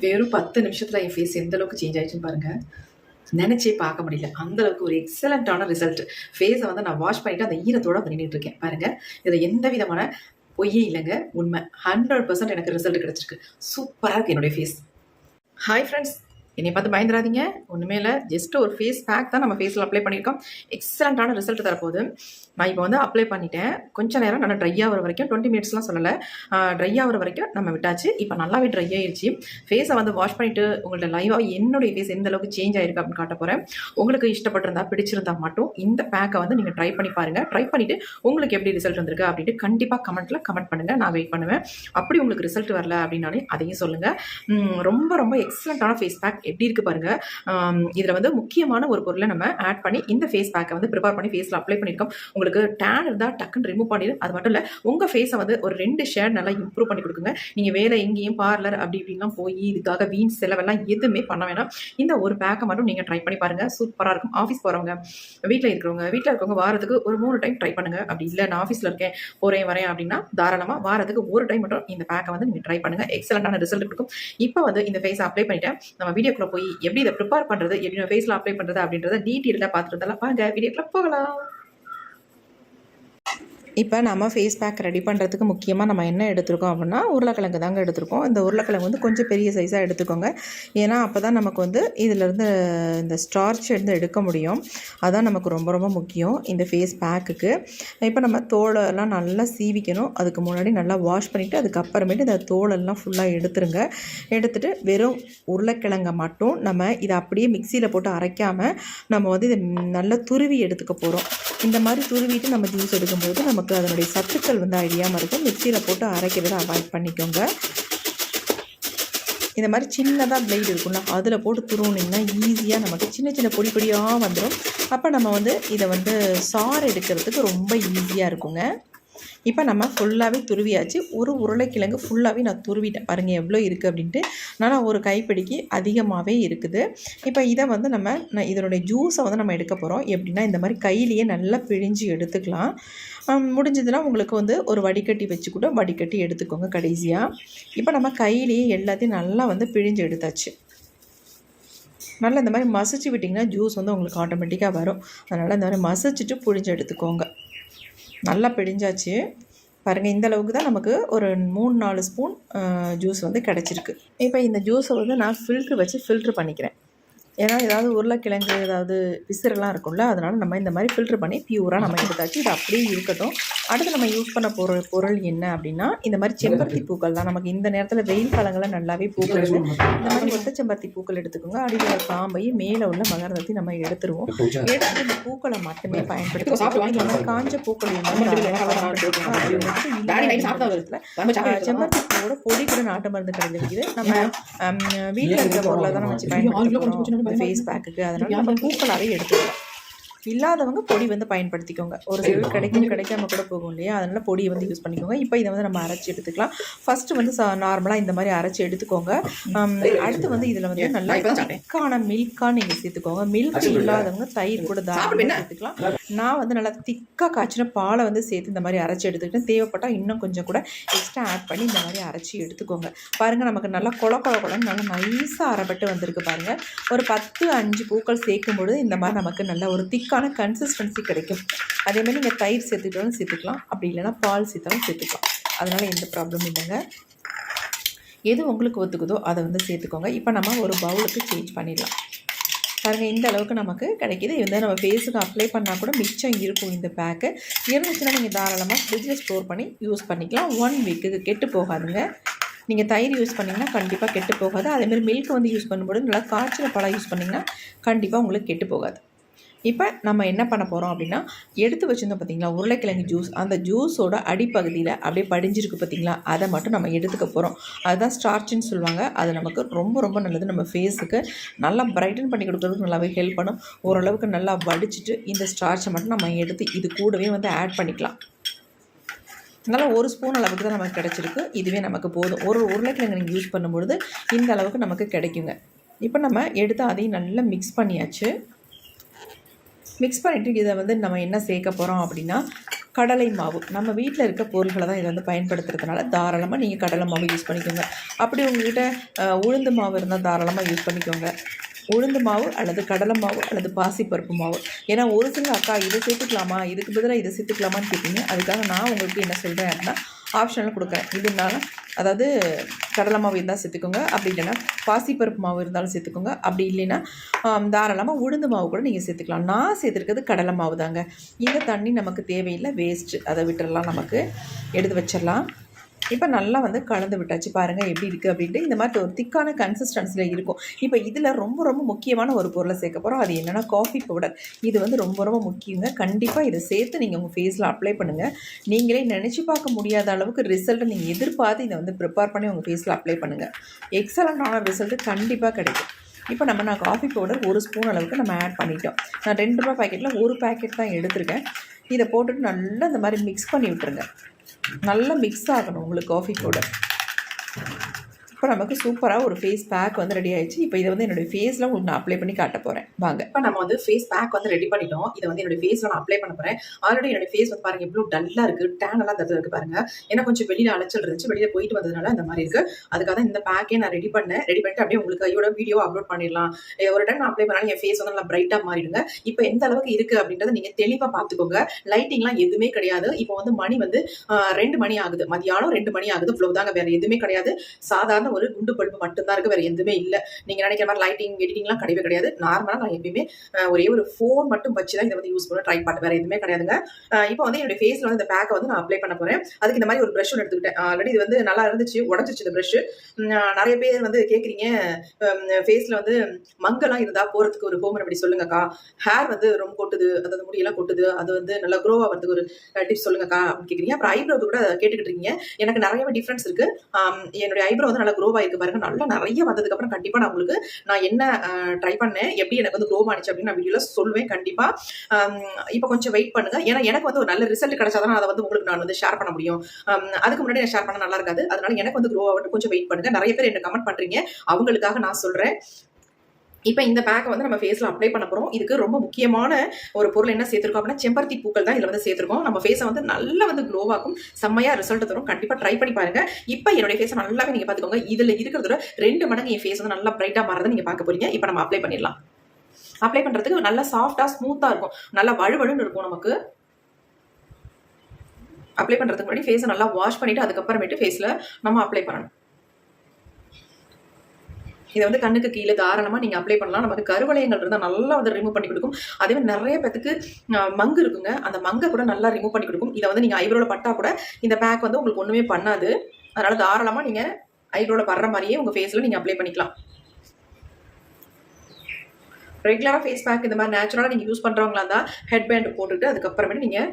வெறும் பத்து நிமிஷத்தில் என் ஃபேஸ் எந்த அளவுக்கு சேஞ்ச் ஆயிடுச்சுன்னு பாருங்க. நினைச்சே பார்க்க முடியல. அந்த அளவுக்கு ஒரு எக்ஸலண்ட்டான ரிசல்ட் ஃபேஸை வந்து நான் வாஷ் பண்ணிட்டு அந்த ஈரத்தோட வந்து நின்றுட்டு இருக்கேன். பாருங்க. இதில் எந்த விதமான பொய்யே இல்லைங்க. உண்மை. ஹண்ட்ரட் பர்சன்ட் எனக்கு ரிசல்ட் கிடைச்சிருக்கு. சூப்பராக இருக்கு என்னுடைய ஃபேஸ் ஹாய் ஃப்ரெண்ட்ஸ் என்னை பார்த்து பயந்துடாதீங்க. ஒன்றுமே இல்லை. ஜஸ்ட் ஒரு ஃபேஸ் பேக் தான் நம்ம ஃபேஸில் அப்ளை பண்ணியிருக்கோம். எக்ஸலண்ட்டான ரிசல்ட் தரப்போகுது. நான் இப்போ வந்து அப்ளை பண்ணிட்டேன். கொஞ்ச நேரம் நல்லா ட்ரை ஆகிற வரைக்கும் டுவெண்ட்டி மினிட்ஸ்லாம் சொல்லலை. ட்ரை ஆகிற வரைக்கும் நம்ம விட்டாச்சு. இப்போ நல்லாவே ட்ரை ஆயிடுச்சு ஃபேஸை வந்து வாஷ் பண்ணிவிட்டு உங்கள்ட்ட லைவாக என்னுடைய ஃபேஸ் எந்த அளவுக்கு சேஞ்ச் ஆயிருக்கு அப்படின்னு காட்ட போகிறேன் உங்களுக்கு இஷ்டப்பட்டிருந்தா பிடிச்சிருந்தா மட்டும் இந்த பேக்கை வந்து நீங்கள் ட்ரை பண்ணி பாருங்கள் ட்ரை பண்ணிவிட்டு உங்களுக்கு எப்படி ரிசல்ட் வந்திருக்கு அப்படின்ட்டு கண்டிப்பாக கமெண்ட்டில் கமெண்ட் பண்ணுங்கள் நான் வெயிட் பண்ணுவேன். அப்படி உங்களுக்கு ரிசல்ட் வரல அப்படின்னாலே அதையும் சொல்லுங்கள் ரொம்ப ரொம்ப எக்ஸலண்ட்டான ஃபேஸ் பேக் எப்படி இருக்குது பாருங்கள் இதில் வந்து முக்கியமான ஒரு பொருளை நம்ம ஆட் பண்ணி இந்த ஃபேஸ் பேக்கை வந்து ப்ரிப்பேர் பண்ணி ஃபேஸில் அப்ளை பண்ணியிருக்கோம். உங்களுக்கு டேன் இருந்தால் டக்குன்னு ரிமூவ் பண்ணிடு. அது மட்டும் இல்லை உங்கள் ஃபேஸை வந்து ஒரு ரெண்டு ஷேட் நல்லா இம்ப்ரூவ் பண்ணி கொடுக்குங்க. நீங்கள் வேலை எங்கேயும் பார்லர் அப்படி இப்படிலாம் போய் இதுக்காக வீண் செலவெல்லாம் எதுவுமே பண்ண வேணாம். இந்த ஒரு பேக்கை மட்டும் நீங்கள் ட்ரை பண்ணி பாருங்கள் சூப்பராக இருக்கும். ஆஃபீஸ் போகிறவங்க வீட்டில் இருக்கிறவங்க வீட்டில் இருக்கவங்க வாரத்துக்கு ஒரு மூணு டைம் ட்ரை பண்ணுங்கள் அப்படி இல்லை நான் ஆஃபீஸில் இருக்கேன் போகிறேன் வரேன் அப்படின்னா தாராளமாக வாரத்துக்கு ஒரு டைம் மட்டும் இந்த பேக்கை வந்து நீங்கள் ட்ரை பண்ணுங்கள் எக்ஸலண்ட்டான ரிசல்ட் கொடுக்கும். இப்போ வந்து இந்த ஃபேஸை அப்ளை பண்ணிட்டேன். நம்ம வீடியோ வீடியோக்குள்ளே போய் எப்படி இதை ப்ரிப்பேர் பண்ணுறது எப்படி நம்ம ஃபேஸில் அப்ளை பண்ணுறது அப்படின்றத டீட்டெயிலாக பார்த்துட்டு இருந்தாலும் வாங்க வீடியோக்குள்ளே போகலாம். இப்போ நம்ம ஃபேஸ் பேக் ரெடி பண்ணுறதுக்கு முக்கியமாக நம்ம என்ன எடுத்திருக்கோம் அப்படின்னா உருளைக்கிழங்கு தாங்க எடுத்திருக்கோம். இந்த உருளைக்கிழங்கு வந்து கொஞ்சம் பெரிய சைஸாக எடுத்துக்கோங்க. ஏன்னா அப்போ தான் நமக்கு வந்து இதிலேருந்து இந்த ஸ்டார்ச் எடுத்து எடுக்க முடியும். அதான் நமக்கு ரொம்ப ரொம்ப முக்கியம் இந்த ஃபேஸ் பேக்குக்கு இப்போ நம்ம தோலெல்லாம் நல்லா சீவிக்கணும். அதுக்கு முன்னாடி நல்லா வாஷ் பண்ணிவிட்டு அதுக்கப்புறமேட்டு இந்த தோலெல்லாம் ஃபுல்லாக எடுத்துருங்க. எடுத்துகிட்டு வெறும் உருளைக்கிழங்கை மட்டும் நம்ம இதை அப்படியே மிக்சியில் போட்டு அரைக்காமல் நம்ம வந்து இதை நல்லா துருவி எடுத்துக்க போகிறோம் இந்த மாதிரி துருவிட்டு நம்ம ஜூஸ் எடுக்கும்போது நமக்கு நமக்கு அதனுடைய சத்துக்கள் வந்து அழியாமல் இருக்கும். மிக்சியில் போட்டு அரைக்கிறத அவாய்ட் பண்ணிக்கோங்க. இந்த மாதிரி சின்னதாக பிளேட் இருக்கும்ல அதில் போட்டு துருவுனிங்கன்னா ஈஸியாக நமக்கு சின்ன சின்ன பொடி பொடியாக வந்துடும் அப்போ நம்ம வந்து இதை வந்து சாறு எடுக்கிறதுக்கு ரொம்ப ஈஸியாக இருக்குங்க. இப்போ நம்ம ஃபுல்லாகவே துருவியாச்சு. ஒரு உருளைக்கிழங்கு ஃபுல்லாகவே நான் துருவிட்டேன். பாருங்கள் எவ்வளோ இருக்குது அப்படின்ட்டு. ஆனால் ஒரு கைப்பிடிக்கு அதிகமாகவே இருக்குது. இப்போ இதை வந்து நம்ம நான் இதனுடைய ஜூஸை வந்து நம்ம எடுக்க போகிறோம் எப்படின்னா இந்த மாதிரி கையிலேயே நல்லா பிழிஞ்சு எடுத்துக்கலாம். முடிஞ்சதுன்னா உங்களுக்கு வந்து ஒரு வடிகட்டி வச்சு கூட வடிகட்டி எடுத்துக்கோங்க கடைசியாக இப்போ நம்ம கையிலேயே எல்லாத்தையும் நல்லா வந்து பிழிஞ்சு எடுத்தாச்சு. நல்லா இந்த மாதிரி மசிச்சு விட்டிங்கன்னா ஜூஸ் வந்து உங்களுக்கு ஆட்டோமேட்டிக்காக வரும். அதனால் இந்த மாதிரி மசிச்சுட்டு புழிஞ்சு எடுத்துக்கோங்க. நல்லா பிழிஞ்சாச்சு. பாருங்கள் இந்த அளவுக்கு தான் நமக்கு ஒரு மூணு நாலு ஸ்பூன் ஜூஸ் வந்து கிடச்சிருக்கு. இப்போ இந்த ஜூஸை வந்து நான் ஃபில்ட்ரு வச்சு ஃபில்ட்ரு பண்ணிக்கிறேன். ஏன்னா ஏதாவது உருளைக்கிழங்கு ஏதாவது விசிறெல்லாம் இருக்கும்ல அதனால் நம்ம இந்த மாதிரி ஃபில்ட்ரு பண்ணி பியூராக நம்ம எடுத்தாச்சு. இது அப்படியே இருக்கட்டும். அடுத்து நம்ம யூஸ் பண்ண பொருள் பொருள் என்ன அப்படின்னா இந்த மாதிரி செம்பருத்தி பூக்கள் தான். நமக்கு இந்த நேரத்தில் வெயில் காலங்களில் நல்லாவே பூக்கள் இந்த மாதிரி ஒத்த செம்பருத்தி பூக்கள் எடுத்துக்கோங்க. அடியில் காம்பையும் மேலே உள்ள மகரந்தத்தையும் நம்ம எடுத்துருவோம். எடுத்து இந்த பூக்களை மட்டுமே பயன்படுத்தி இந்த மாதிரி காஞ்ச பூக்கள் செம்பருத்தி பூவோட பொடி கூட நாட்டு மருந்து கடையில் விற்கிது நம்ம வீட்டில் இருக்கிற பொருளை தான் நம்ம வச்சு பயன்படுத்துகிறோம் இந்த ஃபேஸ் பேக்குக்கு அதனால நம்ம பூக்களாகவே எடுத்துக்கலாம். இல்லாதவங்க பொடி வந்து பயன்படுத்திக்கோங்க. ஒரு சிலர் கிடைக்கும் கிடைக்காம கூட போகும் இல்லையா? அதனால பொடியை வந்து யூஸ் பண்ணிக்கோங்க. இப்போ இதை வந்து நம்ம அரைச்சி எடுத்துக்கலாம். ஃபர்ஸ்ட் வந்து நார்மலாக இந்த மாதிரி அரைச்சி எடுத்துக்கோங்க. அடுத்து வந்து இதில் வந்து நல்லா திக்கான மில்காக நீங்கள் சேர்த்துக்கோங்க. மில்க் இல்லாதவங்க தயிர் கூட தாராளமாக சேர்த்துக்கலாம். நான் வந்து நல்லா திக்காக காய்ச்சின பாலை வந்து சேர்த்து இந்த மாதிரி அரைச்சி எடுத்துக்கிட்டேன். தேவைப்பட்டால் இன்னும் கொஞ்சம் கூட எக்ஸ்ட்ரா ஆட் பண்ணி இந்த மாதிரி அரைச்சி எடுத்துக்கோங்க. பாருங்கள் நமக்கு நல்லா கொல கொல கொலன்னு நல்லா நைஸாக அரைப்பட்டு வந்திருக்கு பாருங்கள் ஒரு பத்து அஞ்சு பூக்கள் சேர்க்கும் பொழுது இந்த மாதிரி நமக்கு நல்ல ஒரு திக்கான கன்சிஸ்டன்சி கிடைக்கும். அதே மாதிரி நீங்கள் தயிர் சேர்த்துக்கிட்டாலும் சேர்த்துக்கலாம். அப்படி இல்லைன்னா பால் சேர்த்தாலும் சேர்த்துக்கலாம். அதனால் எந்த ப்ராப்ளமும் இல்லைங்க. எது உங்களுக்கு ஒத்துக்குதோ அதை வந்து சேர்த்துக்கோங்க. இப்போ நம்ம ஒரு பவுலுக்கு சேஞ்ச் பண்ணிடலாம். பாருங்கள் இந்த அளவுக்கு நமக்கு கிடைக்கிது. இது வந்து நம்ம ஃபேஸுக்கு அப்ளை பண்ணால் கூட மிச்சம் இருக்கும் இந்த பேக்கு இருந்துச்சுன்னா நீங்கள் தாராளமாக ஃப்ரிட்ஜில் ஸ்டோர் பண்ணி யூஸ் பண்ணிக்கலாம். ஒன் வீக்குக்கு கெட்டு போகாதுங்க. நீங்கள் தயிர் யூஸ் பண்ணிங்கன்னா கண்டிப்பாக கெட்டு போகாது. அதேமாதிரி மில்க் வந்து யூஸ் பண்ணும்போது நல்லா காய்ச்சல் பழம் யூஸ் பண்ணிங்கன்னா கண்டிப்பாக உங்களுக்கு கெட்டு போகாது. இப்போ நம்ம என்ன பண்ண போகிறோம் அப்படின்னா எடுத்து வச்சுருந்தோம் பார்த்தீங்களா உருளைக்கிழங்கு ஜூஸ் அந்த ஜூஸோட அடிப்பகுதியில் அப்படியே படிஞ்சிருக்கு பார்த்தீங்களா அதை மட்டும் நம்ம எடுத்துக்க போகிறோம் அதுதான் ஸ்டார்ச்சுன்னு சொல்லுவாங்க. அது நமக்கு ரொம்ப ரொம்ப நல்லது. நம்ம ஃபேஸுக்கு நல்லா பிரைட்டன் பண்ணி கொடுக்குறதுக்கு நல்லாவே ஹெல்ப் பண்ணும். ஓரளவுக்கு நல்லா வடிச்சிட்டு இந்த ஸ்டார்ச்சை மட்டும் நம்ம எடுத்து இது கூடவே வந்து ஆட் பண்ணிக்கலாம். நல்லா ஒரு ஸ்பூன் அளவுக்கு தான் நமக்கு கிடச்சிருக்கு. இதுவே நமக்கு போதும். ஒரு உருளைக்கிழங்கு நீங்கள் யூஸ் பண்ணும்பொழுது இந்த அளவுக்கு நமக்கு கிடைக்குங்க. இப்போ நம்ம எடுத்து அதையும் நல்லா மிக்ஸ் பண்ணியாச்சு. மிக்ஸ் பண்ணிவிட்டு இதை வந்து நம்ம என்ன சேர்க்க போகிறோம் அப்படின்னா கடலை மாவு. நம்ம வீட்டில் இருக்க பொருள்களை தான் இதை வந்து பயன்படுத்துறதுனால தாராளமாக நீங்கள் கடலை மாவு யூஸ் பண்ணிக்கோங்க. அப்படி உங்கள்கிட்ட உளுந்து மாவு இருந்தால் தாராளமாக யூஸ் பண்ணிக்கோங்க. உளுந்து மாவு அல்லது கடலை மாவு அல்லது பாசிப்பருப்பு மாவு. ஏன்னா ஒரு சில அக்கா இதை சேர்த்துக்கலாமா? இதுக்கு பதிலாக இதை சேர்த்துக்கலாமான்னு கேட்டீங்க. அதுக்காக நான் உங்களுக்கு என்ன சொல்கிறேன் அப்படின்னா ஆப்ஷனில் கொடுக்குறேன். இதுனால அதாவது கடலை மாவு இருந்தால் சேர்த்துக்கோங்க. அப்படி இல்லைன்னா பாசிப்பருப்பு மாவு இருந்தாலும் சேர்த்துக்கோங்க. அப்படி இல்லைன்னா தாராளமாக உளுந்து மாவு கூட நீங்கள் சேர்த்துக்கலாம். நான் சேர்த்துருக்கிறது கடலை மாவு தாங்க. இந்த தண்ணி நமக்கு தேவையில்லை வேஸ்ட்டு அதை விட்டுறலாம் நமக்கு எடுத்து வச்சிடலாம். இப்போ நல்லா வந்து கலந்து விட்டாச்சு. பாருங்கள் எப்படி இருக்குது அப்படின்ட்டு இந்த மாதிரி ஒரு திக்கான கன்சிஸ்டன்சியில் இருக்கும். இப்போ இதில் ரொம்ப ரொம்ப முக்கியமான ஒரு பொருளை சேர்க்க போகிறோம் அது என்னென்னா காஃபி பவுடர் இது வந்து ரொம்ப ரொம்ப முக்கியங்க. கண்டிப்பாக இதை சேர்த்து நீங்கள் உங்கள் ஃபேஸில் அப்ளை பண்ணுங்கள் நீங்களே நினச்சி பார்க்க முடியாத அளவுக்கு ரிசல்ட்டை நீங்கள் எதிர்பார்த்து இதை வந்து ப்ரிப்பேர் பண்ணி உங்கள் ஃபேஸில் அப்ளை பண்ணுங்கள் எக்ஸலண்ட்டான ரிசல்ட்டு கண்டிப்பாக கிடைக்கும். இப்போ நம்ம நான் காஃபி பவுடர் ஒரு ஸ்பூன் அளவுக்கு நம்ம ஆட் பண்ணிட்டோம். நான் ரெண்டு ரூபா பாக்கெட்டில் ஒரு பாக்கெட் தான் எடுத்திருக்கேன். இதை போட்டுட்டு நல்லா இந்த மாதிரி மிக்ஸ் பண்ணி விட்டுருங்க. நல்லா மிக்ஸ் ஆகணும் உங்களுக்கு காஃபி கூட. இப்போ நமக்கு சூப்பராக ஒரு ஃபேஸ் பேக் வந்து ரெடி ஆயிடுச்சு. இப்போ இதை வந்து என்னுடைய ஃபேஸில் உங்களுக்கு நான் அப்ளை பண்ணி காட்ட போகிறேன் வாங்க. இப்போ நம்ம வந்து ஃபேஸ் பேக் வந்து ரெடி பண்ணிட்டோம். இதை வந்து என்னுடைய ஃபேஸில் நான் அப்ளை பண்ண போகிறேன் ஆல்ரெடி என்னோட ஃபேஸ் வந்து பாருங்கள் எவ்வளோ டல்லாக இருக்குது டேன் எல்லாம் தட்டு இருக்குது பாருங்கள் ஏன்னா கொஞ்சம் வெளியில் அலைச்சல் இருந்துச்சு. வெளியில் போயிட்டு வந்ததுனால அந்த மாதிரி இருக்குது அதுக்காக தான் இந்த பேக்கே நான் ரெடி பண்ணேன். ரெடி பண்ணிட்டு அப்படியே உங்களுக்கு கையோட வீடியோ அப்லோட் பண்ணிடலாம். ஒரு டைம் நான் அப்ளை பண்ணாலும் என் ஃபேஸ் வந்து நல்லா பிரைட்டாக மாறிடுங்க. இப்போ எந்த அளவுக்கு இருக்குது அப்படின்றத நீங்கள் தெளிவாக பார்த்துக்கோங்க. லைட்டிங்லாம் எதுவுமே கிடையாது. இப்போ வந்து மணி வந்து ரெண்டு மணி ஆகுது. மதியானம் ரெண்டு மணி ஆகுது. இவ்வளோ தாங்க வேறு எதுவுமே கிடையாது. சாதாரண ஒரு குண்டு பல்பு மட்டும்தான் இருக்கு. வேற எதுவுமே இல்லை. நீங்க நினைக்கிற மாதிரி லைட்டிங் எடிட்டிங்லாம் கிடையவே கிடையாது. நார்மலாக நான் எப்பயுமே ஒரே ஒரு ஃபோன் மட்டும் வச்சு தான் இதை வந்து யூஸ் பண்ண ட்ரை பண்ண வேற எதுவுமே கிடையாதுங்க. இப்போ வந்து என்னுடைய ஃபேஸ்ல வந்து இந்த பேக்கை வந்து நான் அப்ளை பண்ண போறேன். அதுக்கு இந்த மாதிரி ஒரு ப்ரஷ் ஒன்று எடுத்துக்கிட்டேன். ஆல்ரெடி இது வந்து நல்லா இருந்துச்சு உடஞ்சிச்சு இந்த ப்ரஷ் நிறைய பேர் வந்து கேட்குறீங்க ஃபேஸ்ல வந்து மங்கெல்லாம் இருந்தா போறதுக்கு ஒரு ஹோம் ரெமெடி சொல்லுங்கக்கா. ஹேர் வந்து ரொம்ப கொட்டுது அதாவது முடியெல்லாம் கொட்டுது. அது வந்து நல்லா க்ரோ ஆகிறதுக்கு ஒரு டிப்ஸ் சொல்லுங்கக்கா அப்படின்னு கேட்குறீங்க அப்புறம் ஐப்ரோவுக்கு கூட கேட்டுக்கிட்டு இருக்கீங்க. எனக்கு நிறையவே டிஃப்ரென்ஸ் இருக்கு. என்னுடைய ஐப்ரோ வந்து நல்லா க்ரோ ஆயிருக்கு பாருங்க. நல்லா நிறைய வந்ததுக்கு அப்புறம் கண்டிப்பா நான் உங்களுக்கு நான் என்ன ட்ரை பண்ணேன் எப்படி எனக்கு வந்து க்ரோ ஆனிச்சு அப்படின்னு நான் வீடியோல சொல்லுவேன் கண்டிப்பா. இப்போ கொஞ்சம் வெயிட் பண்ணுங்க. ஏன்னா எனக்கு வந்து ஒரு நல்ல ரிசல்ட் கிடைச்சாதான் அதை வந்து உங்களுக்கு நான் வந்து ஷேர் பண்ண முடியும். அதுக்கு முன்னாடி நான் ஷேர் பண்ண நல்லா இருக்காது. அதனால எனக்கு வந்து க்ரோ ஆகட்டும் கொஞ்சம் வெயிட் பண்ணுங்க. நிறைய பேர் என்ன கமெண்ட் பண்றீங்க அவங்களுக்காக நான் சொல்றேன். இப்போ இந்த பேக்கை வந்து நம்ம ஃபேஸில் அப்ளை பண்ண போகிறோம் இதுக்கு ரொம்ப முக்கியமான ஒரு பொருள் என்ன சேர்த்துருக்கோம் அப்படின்னா செம்பருத்தி பூக்கள் தான் இதில் வந்து சேர்த்துருக்கோம். நம்ம ஃபேஸை வந்து நல்லா வந்து க்ளோவாக்கும் செம்மையாக ரிசல்ட் தரும். கண்டிப்பாக ட்ரை பண்ணி பாருங்கள் இப்போ என்னுடைய ஃபேஸை நல்லாவே நீங்கள் பார்த்துக்கோங்க. இதில் இருக்கிறதோட ரெண்டு மடங்கு என் ஃபேஸ் வந்து நல்லா பிரைட்டாக மாறதை நீங்கள் பார்க்க போகிறீங்க இப்போ நம்ம அப்ளை பண்ணிடலாம். அப்ளை பண்ணுறதுக்கு நல்லா சாஃப்டாக ஸ்மூத்தாக இருக்கும். நல்லா வழுவழுன்னு இருக்கும் நமக்கு. அப்ளை பண்ணுறதுக்கு முன்னாடி ஃபேஸை நல்லா வாஷ் பண்ணிவிட்டு அதுக்கப்புறமேட்டு ஃபேஸில் நம்ம அப்ளை பண்ணணும். இதை வந்து கண்ணுக்கு கீழே தாராளமாக நீங்கள் அப்ளை பண்ணலாம். நமக்கு கருவளையங்கள் இருந்தால் நல்லா வந்து ரிமூவ் பண்ணி கொடுக்கும். அதே மாதிரி நிறைய பேத்துக்கு மங்கு இருக்குங்க. அந்த மங்கை கூட நல்லா ரிமூவ் பண்ணி கொடுக்கும். இதை வந்து நீங்கள் ஐப்ரோவில் பட்டா கூட இந்த பேக் வந்து உங்களுக்கு ஒன்றுமே பண்ணாது. அதனால் தாராளமாக நீங்கள் ஐப்ரோவில் படுற மாதிரியே உங்கள் ஃபேஸில் நீங்கள் அப்ளை பண்ணிக்கலாம். ரெகுலராக ஃபேஸ் பேக் இந்த மாதிரி நேச்சுரலாக நீங்கள் யூஸ் பண்ணுறவங்களா இருந்தால் ஹெட் பேண்ட் போட்டுட்டு அதுக்கப்புறமேட்டு நீங்கள்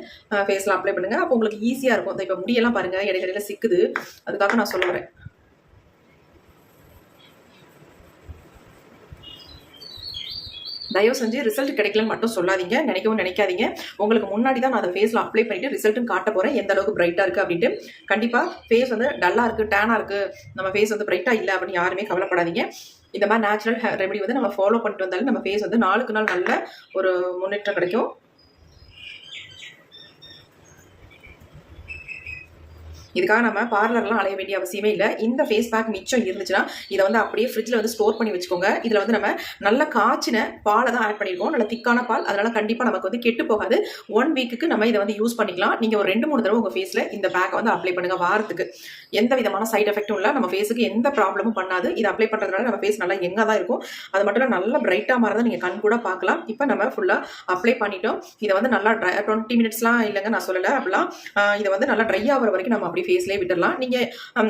ஃபேஸில் அப்ளை பண்ணுங்கள் அப்போ உங்களுக்கு ஈஸியாக இருக்கும். இப்போ முடியெல்லாம் பாருங்கள் இடையில சிக்குது. அதுக்காக நான் சொல்லுறேன் தயவு செஞ்சு ரிசல்ட் கிடைக்கலன்னு மட்டும் சொல்லாதீங்க. நினைக்கவும் நினைக்காதீங்க. உங்களுக்கு முன்னாடி தான் நான் அதை ஃபேஸில் அப்ளை பண்ணிட்டு ரிசல்ட்டும் காட்ட போகிறேன் எந்த அளவுக்கு பிரைட்டாக இருக்குது அப்படின்ட்டு. கண்டிப்பாக ஃபேஸ் வந்து டல்லாக இருக்குது டேனாக இருக்குது நம்ம ஃபேஸ் வந்து பிரைட்டாக இல்லை அப்படின்னு யாருமே கவலைப்படாதீங்க. இந்த மாதிரி நேச்சுரல் ரெமெடி வந்து நம்ம ஃபாலோ பண்ணிட்டு வந்தாலும் நம்ம ஃபேஸ் வந்து நாளுக்கு நாள் நல்ல ஒரு முன்னேற்றம் கிடைக்கும். இதுக்காக நம்ம பார்லர்லாம் அலைய வேண்டிய அவசியமே இல்லை. இந்த ஃபேஸ் பேக் மிச்சம் இருந்துச்சுன்னா இதை வந்து அப்படியே ஃப்ரிட்ஜில் வந்து ஸ்டோர் பண்ணி வச்சுக்கோங்க. இதில் வந்து நம்ம நல்ல காய்ச்சின பாலை தான் ஆட் பண்ணியிருக்கோம் நல்ல திக்கான பால். அதனால் கண்டிப்பாக நமக்கு வந்து கெட்டு போகாது. ஒன் வீக்குக்கு நம்ம இதை வந்து யூஸ் பண்ணிக்கலாம். நீங்கள் ஒரு ரெண்டு மூணு தடவை உங்கள் ஃபேஸில் இந்த பேக்கை வந்து அப்ளை பண்ணுங்கள் வாரத்துக்கு. எந்த விதமான சைட் எஃபெக்ட்டும் இல்லை. நம்ம ஃபேஸுக்கு எந்த ப்ராப்ளமும் பண்ணாது. இது அப்ளை பண்ணுறதுனால நம்ம ஃபேஸ் நல்லா எங்கே தான் இருக்கும். அது மட்டும் இல்லை நல்லா பிரைட்டாக மாறதை நீங்கள் கண் கூட பார்க்கலாம். இப்போ நம்ம ஃபுல்லாக அப்ளை பண்ணிட்டோம். இதை வந்து நல்லா ட்ரை டுவெண்ட்டி மினிட்ஸ்லாம் இல்லைங்க நான் சொல்லலை. அப்படிலாம் இதை வந்து நல்லா ட்ரை ஆகிற வரைக்கும் நம்ம அப்படியே ஃபேஸ்லேயே விட்டுடலாம் நீங்கள்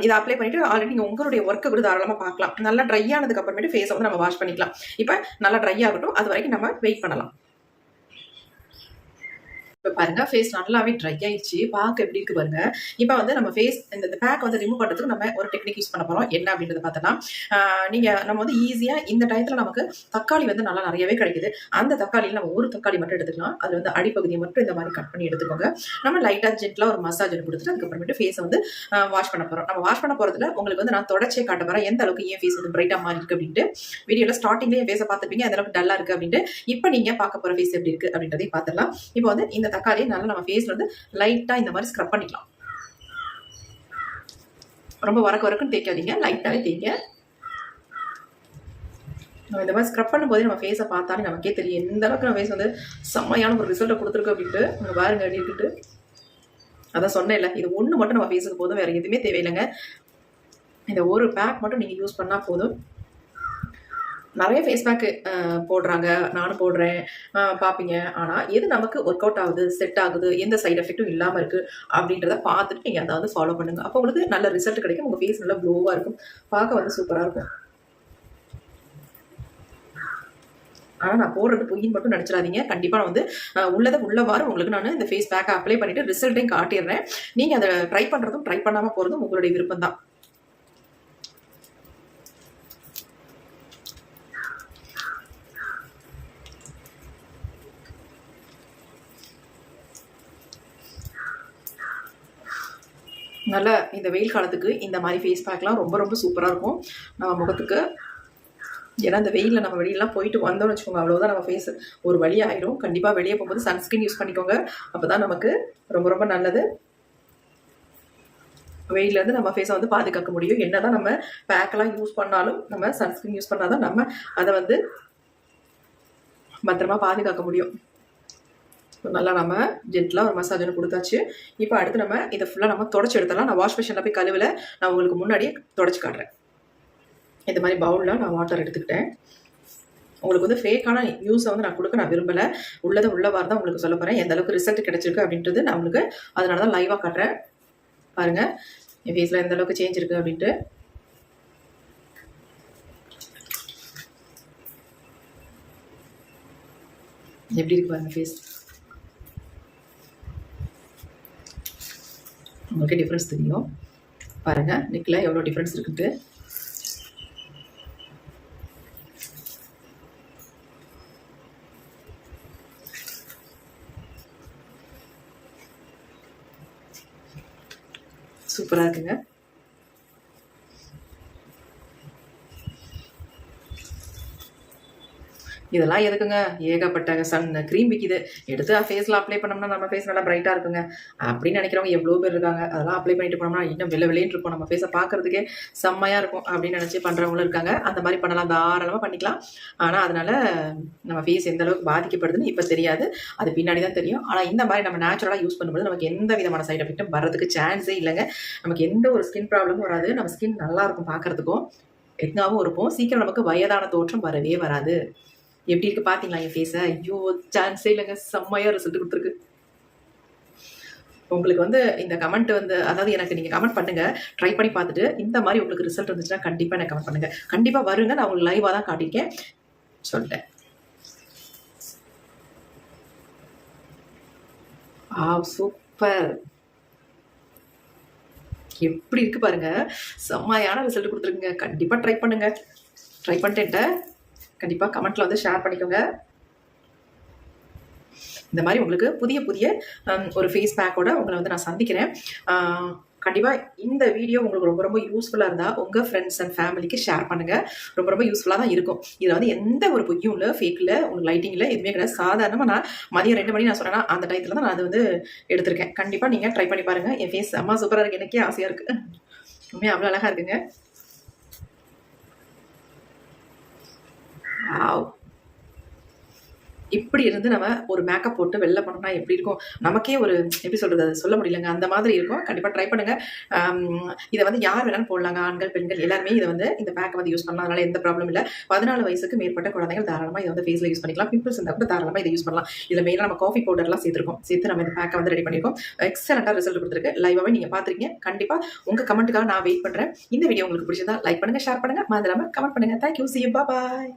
இதை அப்ளை பண்ணிட்டு ஆல்ரெடி நீங்கள் உங்களுடைய ஒர்க்கை கூட தாராளமாக பார்க்கலாம். நல்லா ட்ரை ஆனதுக்கு அப்புறமேட்டு ஃபேஸை வந்து நம்ம வாஷ் பண்ணிக்கலாம். இப்போ நல்லா ட்ரை ஆகட்டும். அது வரைக்கும் நம்ம வெயிட் பண்ணலாம். இப்போ பாருங்க ஃபேஸ் நல்லாவே ட்ரை ஆயிடுச்சு. பார்க்க எப்படி இருக்கு பாருங்க. இப்போ வந்து நம்ம ஃபேஸ் இந்த பேக் வந்து ரிமூவ் பண்ணுறதுக்கு நம்ம ஒரு டெக்னிக் யூஸ் பண்ண போகிறோம் என்ன அப்படின்றத பார்த்தோம்னா நீங்கள் நம்ம வந்து ஈஸியாக இந்த டயத்தில் நமக்கு தக்காளி வந்து நல்லா நிறையவே கிடைக்குது. அந்த தக்காளியில் நம்ம ஒரு தக்காளி மட்டும் எடுத்துக்கலாம். அது வந்து அடிப்பகுதியை மட்டும் இந்த மாதிரி கட் பண்ணி எடுத்துக்கோங்க. நம்ம லைட்டாக ஜென்டலாக ஒரு மசாஜ் கொடுத்துட்டு அதுக்கப்புறமேட்டு ஃபேஸை வந்து வாஷ் பண்ண போகிறோம் நம்ம வாஷ் பண்ண போகிறதுல உங்களுக்கு வந்து நான் தொடச்சே காட்ட போகிறேன் எந்த அளவுக்கு ஏன் ஃபேஸ் வந்து பிரைட்டாக மாறி இருக்கு அப்படின்ட்டு. வீடியோவில் ஸ்டார்டிங்லேயே ஃபேஸை பார்த்துப்பீங்க எந்த அளவுக்கு டல்லாக இருக்குது அப்படின்ட்டு. இப்போ நீங்கள் பார்க்க போகிற ஃபேஸ் எப்படி இருக்கு அப்படின்றதையும் பார்த்துடலாம். இப்போ வந்து இந்த தக்காளியை நல்லா நம்ம ஃபேஸில் வந்து லைட்டாக இந்த மாதிரி ஸ்க்ரப் பண்ணிக்கலாம். ரொம்ப வரக்கு வரக்குன்னு தேய்க்காதீங்க லைட்டாகவே தேய்ங்க. நம்ம இந்த மாதிரி ஸ்க்ரப் பண்ணும்போதே நம்ம ஃபேஸை பார்த்தாலே நமக்கே தெரியும் எந்த அளவுக்கு நம்ம ஃபேஸ் வந்து செம்மையான ஒரு ரிசல்ட்டை கொடுத்துருக்கு அப்படின்ட்டு. நம்ம பாருங்க அப்படின்ட்டு அதான் சொன்னேன்ல இது ஒன்று மட்டும் நம்ம ஃபேஸுக்கு போதும் வேறு எதுவுமே தேவையில்லைங்க. இந்த ஒரு பேக் மட்டும் நீங்கள் யூஸ் பண்ணால் போதும். நிறைய ஃபேஸ் பேக்கு போடுறாங்க. நானும் போடுறேன். பார்ப்பீங்க ஆனால் எது நமக்கு ஒர்க் அவுட் ஆகுது செட் ஆகுது எந்த சைட் எஃபெக்ட்டும் இல்லாமல் இருக்குது அப்படின்றத பார்த்துட்டு நீங்கள் அதை வந்து ஃபாலோ பண்ணுங்கள் அப்போ உங்களுக்கு நல்ல ரிசல்ட் கிடைக்கும். உங்கள் ஃபேஸ் நல்லா க்ளோவாக இருக்கும். பார்க்க வந்து சூப்பராக இருக்கும். ஆனால் நான் போடுறது பொய்ன்னு மட்டும் நினச்சிடாதீங்க. கண்டிப்பாக நான் வந்து உள்ளதை உள்ளவாறு உங்களுக்கு நான் இந்த ஃபேஸ் பேக்கை அப்ளை பண்ணிவிட்டு ரிசல்ட்டையும் காட்டிடுறேன். நீங்கள் அதை ட்ரை பண்ணுறதும் ட்ரை பண்ணாமல் போகிறதும் உங்களுடைய விருப்பம் தான் நல்ல இந்த வெயில் காலத்துக்கு இந்த மாதிரி ஃபேஸ் பேக்லாம் ரொம்ப ரொம்ப சூப்பராக இருக்கும். நம்ம முகத்துக்கு. ஏன்னா இந்த வெயிலில் நம்ம வெளியெல்லாம் போயிட்டு வந்தோம்னு வச்சுக்கோங்க அவ்வளோதான் நம்ம ஃபேஸ் ஒரு வழி ஆயிடும் கண்டிப்பாக வெளியே போகும்போது சன்ஸ்கிரீன் யூஸ் பண்ணிக்கோங்க. அப்போ தான் நமக்கு ரொம்ப ரொம்ப நல்லது. வெயிலேருந்து நம்ம ஃபேஸை வந்து பாதுகாக்க முடியும். என்னதான் நம்ம பேக்கெல்லாம் யூஸ் பண்ணாலும் நம்ம சன்ஸ்கிரீன் யூஸ் பண்ணால் தான் நம்ம அதை வந்து பத்திரமா பாதுகாக்க முடியும். நல்லா நம்ம ஜென்டலாக ஒரு மசாஜ் ஒன்று கொடுத்தாச்சு. இப்போ அடுத்து நம்ம இதை ஃபுல்லாக நம்ம தொடச்சி எடுத்துடலாம். நான் வாஷ் மிஷினில் போய் கழுவில். நான் உங்களுக்கு முன்னாடியே தொடச்சி காட்டுறேன். இந்த மாதிரி பவுலில் நான் வாட்டர் எடுத்துக்கிட்டேன். உங்களுக்கு வந்து ஃபேக்கான நியூஸை வந்து நான் கொடுக்க நான் விரும்பலை. உள்ளதை உள்ளவாறு தான் உங்களுக்கு சொல்ல போகிறேன் எந்த அளவுக்கு ரிசல்ட் கிடைச்சிருக்கு அப்படின்றது நான் உங்களுக்கு அதனால தான் லைவாக காட்டுறேன். பாருங்கள் என் ஃபேஸில் எந்த அளவுக்கு சேஞ்ச் இருக்குது அப்படின்ட்டு. எப்படி இருக்கு பாருங்க ஃபேஸ் உங்களுக்கு டிஃப்ரென்ஸ் தெரியும். பாருங்கள் நிக்கில் எவ்வளோ டிஃப்ரென்ஸ் இருக்குது? சூப்பராக இருக்குங்க. இதெல்லாம் எதுக்குங்க? ஏகப்பட்ட சன் க்ரீம் விற்கிது எடுத்து ஃபேஸில் அப்ளை பண்ணோம்னா நம்ம ஃபேஸ் நல்லா பிரைட்டாக இருக்குங்க. அப்படின்னு நினைக்கிறவங்க எவ்வளோ பேர் இருக்காங்க. அதெல்லாம் அப்ளை பண்ணிட்டு போனோம்னா இன்னும் வெளில வெளியேன்னு இருக்கும். நம்ம ஃபேஸை பார்க்குறதுக்கே செம்மையாக இருக்கும் அப்படின்னு நினச்சி பண்ணுறவங்களும் இருக்காங்க. அந்த மாதிரி பண்ணலாம். தாராளமாக பண்ணிக்கலாம். ஆனால் அதனால் நம்ம ஃபேஸ் எந்த அளவுக்கு பாதிக்கப்படுதுன்னு இப்போ தெரியாது. அது பின்னாடி தான் தெரியும். ஆனால் இந்த மாதிரி நம்ம நேச்சுரலாக யூஸ் பண்ணும்போது நமக்கு எந்த விதமான சைட் எஃபெக்ட்டும் வர்றதுக்கு சான்ஸே இல்லைங்க. நமக்கு எந்த ஒரு ஸ்கின் ப்ராப்ளமும் வராது. நம்ம ஸ்கின் நல்லா இருக்கும் பார்க்குறதுக்கும். எங்காவும் இருப்போம் சீக்கிரம் நமக்கு வயதான தோற்றம் வரவே வராது. எப்படி இருக்கு பாத்தீங்களா என் ஃபேஸை ஐயோ சான்ஸே இல்லைங்க. செம்மையா ரிசல்ட் கொடுத்துருக்கு. உங்களுக்கு வந்து இந்த கமெண்ட் வந்து அதாவது எனக்கு நீங்க கமெண்ட் பண்ணுங்க. ட்ரை பண்ணி பார்த்துட்டு இந்த மாதிரி உங்களுக்கு ரிசல்ட் இருந்துச்சுன்னா கண்டிப்பா எனக்கு கமெண்ட் பண்ணுங்க. கண்டிப்பா வருங்க. நான் உங்களுக்கு லைவா தான் காட்டியிருக்கேன். சொல்லிட்டேன். ஆ சூப்பர் எப்படி இருக்கு பாருங்க. செம்மையான ரிசல்ட் கொடுத்துருக்குங்க. கண்டிப்பா ட்ரை பண்ணுங்க. ட்ரை பண்ணிட்டேன்ட்ட கண்டிப்பாக கமெண்ட்டில் வந்து ஷேர் பண்ணிக்கோங்க. இந்த மாதிரி உங்களுக்கு புதிய புதிய ஒரு ஃபேஸ் பேக்கோட உங்களை வந்து நான் சந்திக்கிறேன். கண்டிப்பாக இந்த வீடியோ உங்களுக்கு ரொம்ப ரொம்ப யூஸ்ஃபுல்லாக இருந்தால் உங்கள் ஃப்ரெண்ட்ஸ் அண்ட் ஃபேமிலிக்கு ஷேர் பண்ணுங்கள் ரொம்ப ரொம்ப யூஸ்ஃபுல்லாக தான் இருக்கும். இதில் வந்து எந்த ஒரு பொய்யும் இல்லை ஃபேக்கில் உங்களுக்கு லைட்டிங்கில் எதுவுமே கிடையாது. சாதாரணமாக நான் மதியம் ரெண்டு மணி நான் சொன்னேன்னா அந்த டயத்தில் தான் நான் அது வந்து எடுத்திருக்கேன். கண்டிப்பாக நீங்கள் ட்ரை பண்ணி பாருங்கள் என் ஃபேஸ் அம்மா சூப்பராக இருக்குது எனக்கே ஆசையாக இருக்குது உண்மையாக அவ்வளோ அழகாக இருக்குங்க. ஆவ் இப்படி இருந்து நம்ம ஒரு மேக்கப் போட்டு வெளில போனோம்னா எப்படி இருக்கும்? நமக்கே ஒரு எப்படி சொல்றது அது சொல்ல முடியலங்க. அந்த மாதிரி இருக்கும். கண்டிப்பாக ட்ரை பண்ணுங்க. இதை வந்து யார் வேணாலும் போடலாங்க. ஆண்கள் பெண்கள் எல்லாருமே இதை வந்து இந்த பேக்கை வந்து யூஸ் பண்ணலாம். அதனால எந்த ப்ராப்ளம் இல்லை. பதினாலு வயசுக்கு மேற்பட்ட குழந்தைகள் தாராளமாக இதை வந்து ஃபேஸில் யூஸ் பண்ணிக்கலாம். பிம்பிள்ஸ் இருந்தால் கூட தாராளமாக இதை யூஸ் பண்ணலாம். இதில் மெயினாக நம்ம காஃபி பவுடர்லாம் சேர்த்துருக்கோம். சேர்த்து நம்ம இந்த பேக்கை வந்து ரெடி பண்ணியிருக்கோம். எக்ஸலண்டா ரிசல்ட் கொடுத்துருக்கு. லைவாகவே நீங்கள் பார்த்துருக்கீங்க. கண்டிப்பாக உங்கள் கமெண்ட்டுக்காக நான் வெயிட் பண்ணுறேன் இந்த வீடியோ உங்களுக்கு பிடிச்சதா லைக் பண்ணுங்கள் ஷேர் பண்ணுங்கள் மறந்துடாம கமெண்ட் பண்ணுங்கள் தேங்க்யூ சி பாய்